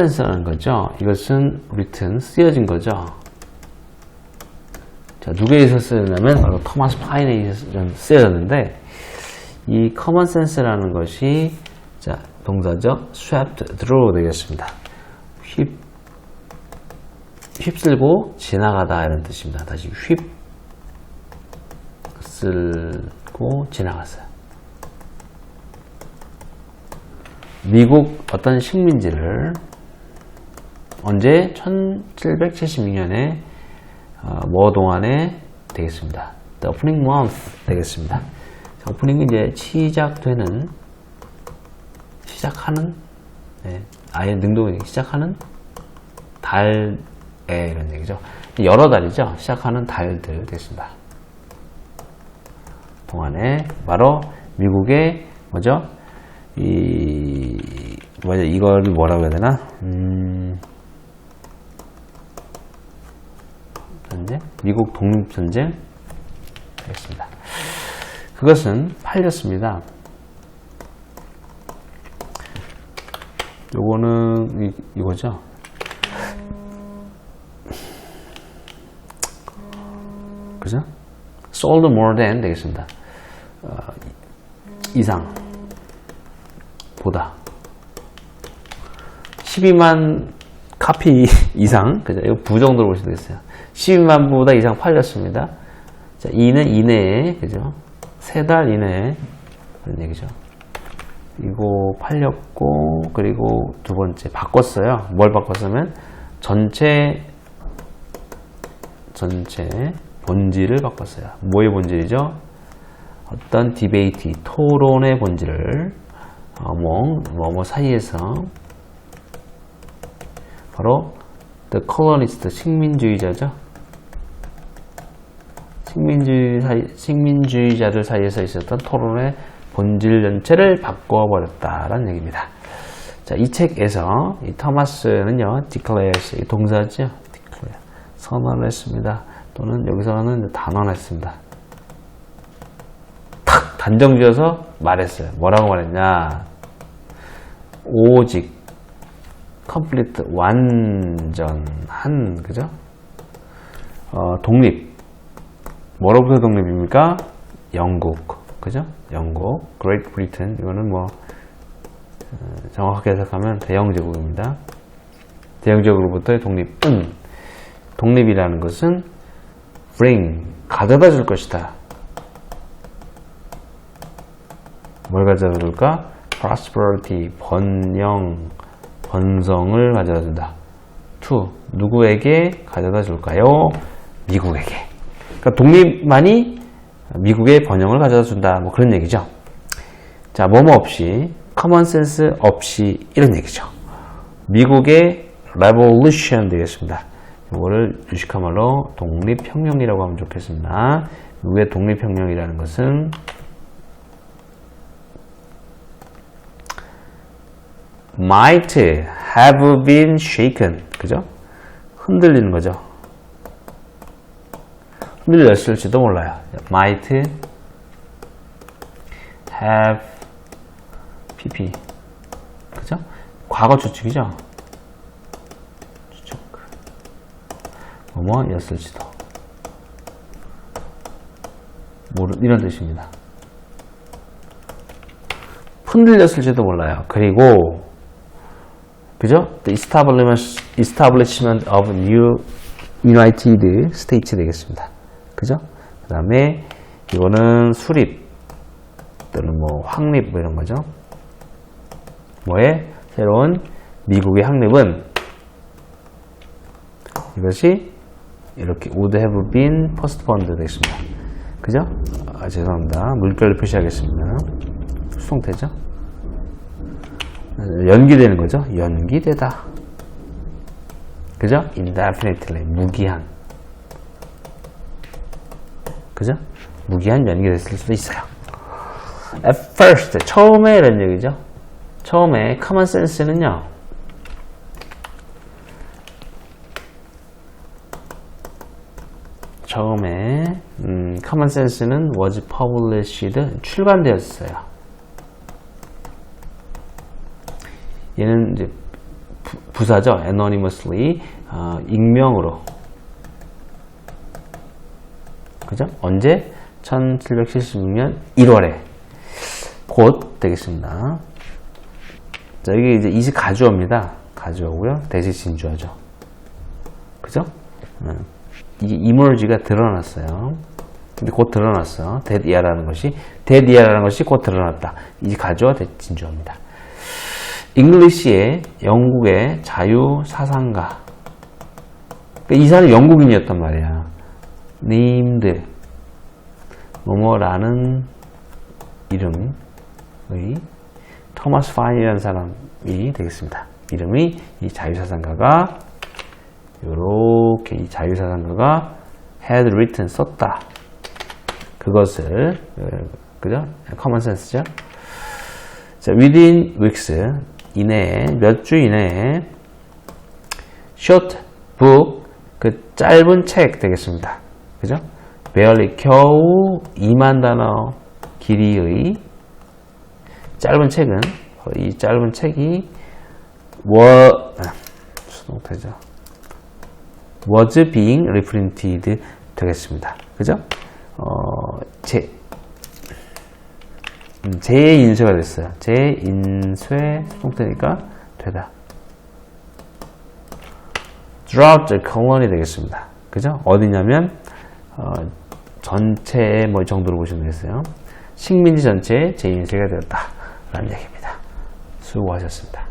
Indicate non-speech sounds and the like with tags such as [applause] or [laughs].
sense라는 거죠. 이것은 written, 쓰여진 거죠. 자, 누구에서 쓰였냐면 바로 토마스 파인에 의해서 쓰여졌는데 이 common sense라는 것이 자, 동사죠. swept through 되겠습니다. 휩 휩쓸고 지나가다 이런 뜻입니다. 다시 휩쓸고 지나갔어요. 미국 어떤 식민지를 언제 1776년에 어, 뭐 동안에 되겠습니다. The opening month 되겠습니다. 자, 오프닝은 이제 시작되는 시작하는 네, 아예 능동이 시작하는 달에 이런 얘기죠. 여러 달이죠. 시작하는 달들 되겠습니다. 동안에 바로 미국의 뭐죠? 이 뭐죠? 이걸 뭐라고 해야 되나? 음, 전쟁? 미국 독립 전쟁 되겠습니다. 그것은 팔렸습니다. 요거는 이, 이거죠. 그죠? sold more than 되겠습니다. 어, 이상 보다 12만 카피 [laughs] 이상 그죠? 이거 부 정도로 볼 수도 있어요. 12만 부보다 이상 팔렸습니다. 자, 이는 이내에 그죠? 세 달 이내에 그런 얘기죠. 이거 팔렸고 그리고 두 번째 바꿨어요. 뭘 바꿨으면 전체 전체 본질을 바꿨어요. 뭐의 본질이죠? 어떤 디베이트, 토론의 본질을 어, 뭐, 뭐, 뭐 사이에서 바로 the colonist, 식민주의자죠. 식민주의 사이, 식민주의자들 사이에서 있었던 토론의 본질 전체를 바꿔버렸다라는 얘기입니다. 자, 이 책에서 이 토마스는요, declares, 이 동사죠. declare, 선언을 했습니다. 또는 여기서는 단언했습니다. 탁 단정 지어서 말했어요. 뭐라고 말했냐? 오직 complete 완전한 그죠? 어, 독립 뭐로부터 독립입니까? 영국 그죠? 영국 Great Britain 이거는 뭐 어, 정확하게 해석하면 대영제국입니다. 대영제국으로부터의 독립은 독립이라는 것은 bring 가져다 줄 것이다. 뭘 가져다 줄까? prosperity 번영 번성을 가져다 준다. to 누구에게 가져다 줄까요? 미국에게. 그러니까 독립만이 미국의 번영을 가져다 준다. 뭐 그런 얘기죠. 자, 뭐뭐 없이 common sense 없이 이런 얘기죠. 미국의 revolution 되겠습니다. 이거를 유식한 말로 독립혁명이라고 하면 좋겠습니다. 미국의 독립혁명이라는 것은 might have been shaken. 그죠? 흔들리는 거죠. 흔들렸을지도 몰라요. might have pp. 그죠? 과거 추측이죠? 추측. 뭐뭐였을지도. 모르, 이런 뜻입니다. 흔들렸을지도 몰라요. 그리고 그죠? The establishment, establishment of new United States 되겠습니다. 그죠? 그 다음에 이거는 수립 또는 뭐 확립 뭐 이런 거죠. 뭐에 새로운 미국의 확립은 이것이 이렇게 would have been postponed 되겠습니다. 그죠? 아, 죄송합니다. 물결을 표시하겠습니다. 수동태죠? 연기되는 거죠. 연기되다. 그죠? indefinitely 무기한. 그죠? 무기한 연기됐을 수도 있어요. At first 처음에 이런 얘기죠. 처음에 common sense는요. 처음에 음, common sense는 was published 출간되었어요. 얘는 이제 부, 부사죠. anonymously 어, 익명으로 그죠? 언제? 1776년 1월에 곧 되겠습니다. 자, 이게 이제 이시 가주어입니다. 가주어고요. 대시 진주어죠. 그죠? 음, 이게 emerge가 드러났어요. 근데 곧 드러났어. that year라는 것이 year라는 것이 곧 드러났다. 이 가주어 대 진주어입니다. 잉글리시의 영국의 자유 사상가. 그러니까 이 사람이 영국인이었단 말이야. named 뭐뭐라는 이름의 토마스 파인이라는 사람이 되겠습니다. 이름이 이 자유사상가가 이렇게 이 자유사상가가 had written 썼다. 그것을 어, 그죠? 커먼 센스죠. 자, within weeks 이내에 몇 주 이내에 short book 그 짧은 책 되겠습니다. 그죠? barely 겨우 2만 단어 길이의 짧은 책은 이 짧은 책이 was 수동태죠. was being reprinted 되겠습니다. 그죠? 어, 제 음, 재인쇄가 됐어요. 재인쇄 수동태니까 되다. throughout the colony 되겠습니다. 그죠? 어디냐면 어, 전체의 뭐 정도로 보시면 되겠어요. 식민지 전체에 재인쇄가 되었다. 라는 얘기입니다. 수고하셨습니다.